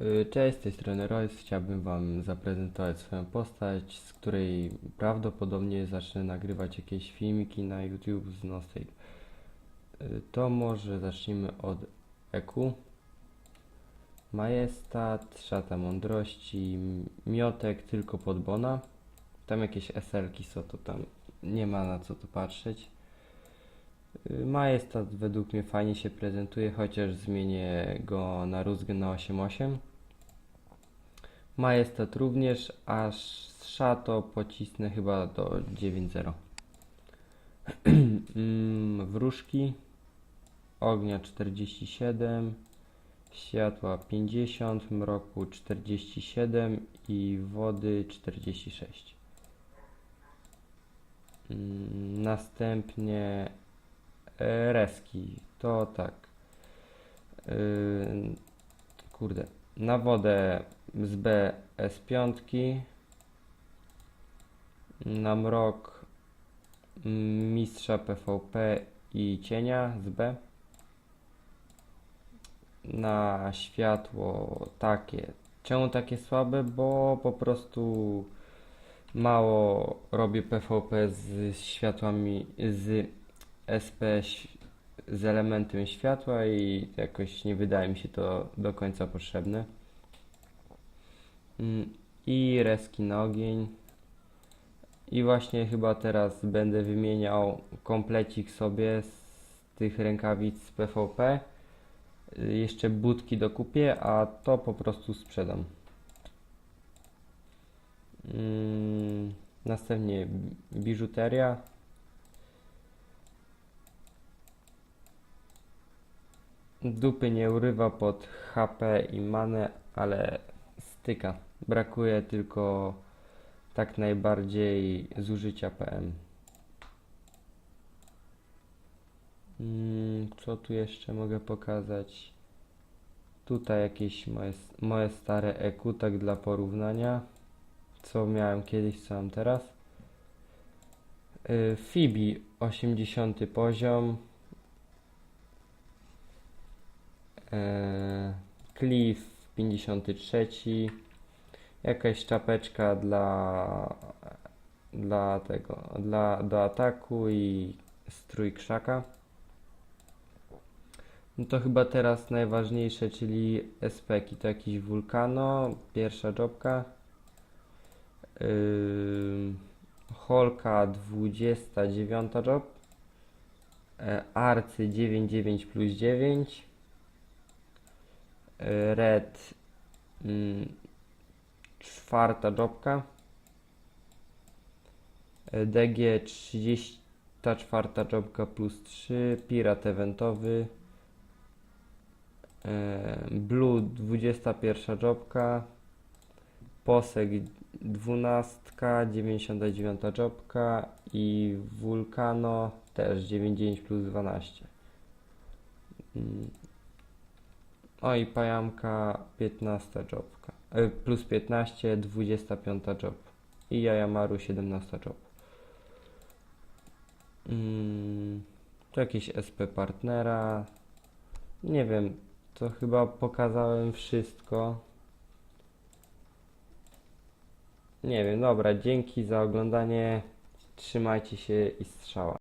Y, Cześć, z tej strony Royce. Chciałbym Wam zaprezentować swoją postać, z której prawdopodobnie zacznę nagrywać jakieś filmiki na YouTube z Nostate. Y, To może zacznijmy od EQ. Majestat, Szata Mądrości, Miotek tylko pod Bona. Tam jakieś SL-ki są, to tam nie ma na co tu patrzeć. Y, Majestat według mnie fajnie się prezentuje, chociaż zmienię go na rózgę na 8.8. Majestat również, aż szato pocisnę chyba do 9.0. Mm, Wróżki ognia 47, światła 50, mroku 47 i wody 46. Mm, Następnie reski. To tak. Yy, kurde. Na wodę z B S5. Na mrok mistrza PvP i cienia z B. Na światło takie. Czemu takie słabe? Bo po prostu mało robię PvP z światłami z SP z elementem światła i jakoś nie wydaje mi się to do końca potrzebne. Mm, I reski na ogień. I właśnie chyba teraz będę wymieniał komplecik sobie z tych rękawic z PvP. Jeszcze budki dokupię, a to po prostu sprzedam. Mm, Następnie biżuteria. Dupy nie urywa pod HP i manę, ale styka. Brakuje tylko tak najbardziej zużycia PM. Mm, co tu jeszcze mogę pokazać? Tutaj jakieś moje, moje stare EQ, tak dla porównania. Co miałem kiedyś, co mam teraz. Y, Fibi 80 poziom. Cliff 53. Jakaś czapeczka dla dla tego, dla do ataku i strój krzaka. No to chyba teraz najważniejsze, czyli SPki. To jakiś Vulcano, pierwsza jobka. Yy, Holka 29 job. E, Arcy 99 plus 9. Red mm, czwarta jobka. E, DG 34 jobka plus 3. Pirat eventowy. E, Blue 21 jobka. Posek 12, 99 jobka i Vulcano też 99 plus 12. O i pajamka 15 jobka. E, plus 15, 25 job. I Jajamaru 17 job. Mm. Tu jakieś SP partnera. Nie wiem, to chyba pokazałem wszystko. Nie wiem, dobra, dzięki za oglądanie. Trzymajcie się i strzała.